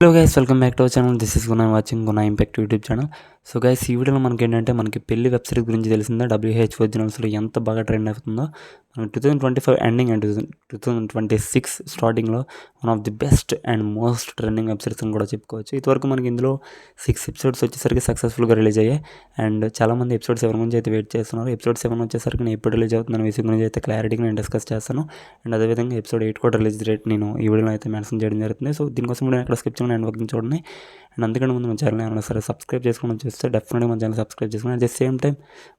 Hello guys, welcome back to our channel. This is Guna. I'm watching Guna Impact YouTube channel. So guys ఈ వీడియోలో మనకి ఏంటంటే మనకి పెళ్లి వెబ్ సిరీస్ గురించి తెలిసిందా డబ్ల్యూహెచ్ఓ జనల్స్లో ఎంత బాగా ట్రెండ్ అవుతుందో మనం two thousand twenty five ending and two thousand twenty six స్టార్టింగ్లో one of the best and most trending web series అని కూడా చెప్పుకోవచ్చు ఇదివరకు మనకి ఇందులో సిక్స్ ఎపిసోడ్స్ వచ్చేసరికి సక్సెస్ఫుల్గా రిలీజ్ అయ్యాయి అండ్ చాలామంది ఎపిసోడ్ సెవెన్ గురించి అయితే వెయిట్ చేస్తున్నారు ఎపిసోడ్ సెవెన్ వచ్చేసరికి నేను ఎప్పుడు రిలీజ్ అవుతుందని విషయం గురించి అయితే క్లారిటీగా నేను డిస్కస్ చేస్తాను అండ్ అదేవిధంగా ఎపిసోడ్ ఎయిట్ కూడా రిలీజ్ రేట్ నేను ఈ వీడియోలో అయితే మెన్షన్ చేయడం జరుగుతుంది సో దీనికోసం కూడా ఎక్కడ స్క్రిప్షన్ చేయడం అండ్ వర్కింగ్ చూడండి అండ్ అందుకని ముందు మన ఛానల్ ఏమైనా సరే సబ్స్క్రైబ్ చేసుకోవడం చూస్తే డెఫినెట్గా మన ఛానల్ సబ్స్క్రైబ్ చేసుకుని అట్ ద సేమ్ టైం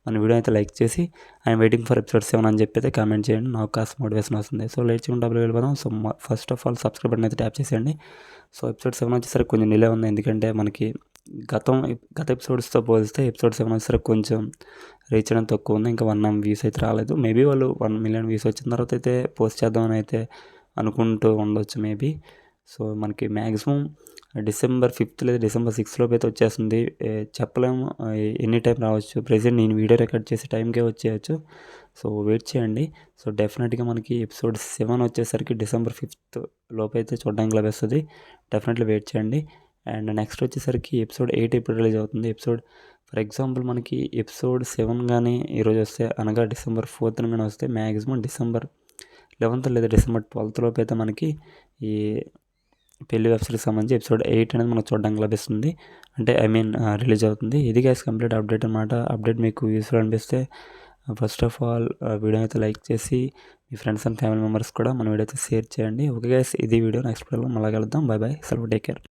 మన వీడియో అయితే లైక్ చేసి I'm waiting for episode seven అని చెప్పి అయితే కామెంట్ చేయండి నాకు కాస్త మోటివేషన్ వస్తుంది సో లేట్ చేయకుండా డబ్బులు వెళ్ళిపోదాం so first of all subscribe button అయితే ట్యాప్ చేసేయండి సో ఎపిసోడ్ సెవెన్ వచ్చేసరికి కొంచెం నిలే ఉంది ఎందుకంటే మనకి గతం గత ఎపిసోడ్స్తో పోలిస్తే ఎపిసోడ్ సెవెన్ వచ్చేసరికి కొంచెం రీచ్ అనేది తక్కువ ఉంది ఇంకా వన్ వ్యూస్ అయితే రాలేదు మేబీ వాళ్ళు వన్ మిలియన్ వ్యూస్ వచ్చిన తర్వాత అయితే పోస్ట్ చేద్దామని అయితే అనుకుంటూ ఉండొచ్చు మేబీ సో మనకి మ్యాక్సిమం డిసెంబర్ ఫిఫ్త్ లేదా డిసెంబర్ లోపు అయితే వచ్చేస్తుంది చెప్పలేము ఎనీ టైం రావచ్చు ప్రెసెంట్ నేను వీడియో రికార్డ్ చేసే టైంకే వచ్చేయచ్చు సో వెయిట్ చేయండి సో డెఫినెట్గా మనకి ఎపిసోడ్ సెవెన్ వచ్చేసరికి డిసెంబర్ ఫిఫ్త్ లోపు అయితే చూడడానికి లభిస్తుంది డెఫినెట్లీ వెయిట్ చేయండి అండ్ నెక్స్ట్ వచ్చేసరికి ఎపిసోడ్ ఎయిట్ ఇప్పుడు రిలీజ్ అవుతుంది ఎపిసోడ్ ఫర్ ఎగ్జాంపుల్ మనకి ఎపిసోడ్ సెవెన్ కానీ ఈరోజు వస్తే అనగా డిసెంబర్ ఫోర్త్ కానీ వస్తే మ్యాక్సిమం డిసెంబర్ లెవెన్త్ లేదా డిసెంబర్ ట్వెల్త్ లోపు అయితే మనకి ఈ పెళ్లి వెబ్సైట్కి సంబంధించి ఎపిసోడ్ ఎయిట్ అనేది మనకు చూడడానికి లభిస్తుంది అంటే ఐ మీన్ రిలీజ్ అవుతుంది ఇది గ్యాస్ కంప్లీట్ అప్డేట్ అనమాట అప్డేట్ మీకు యూస్ఫుల్ అనిపిస్తే ఫస్ట్ ఆఫ్ ఆల్ వీడియో అయితే లైక్ చేసి మీ ఫ్రెండ్స్ అండ్ ఫ్యామిలీ మెంబర్స్ కూడా మన వీడియో అయితే షేర్ చేయండి ఓకే గ్యాస్ ఇది వీడియో నెక్స్ట్ వీడియోలో మళ్ళీ వెళ్దాం bye bye self take care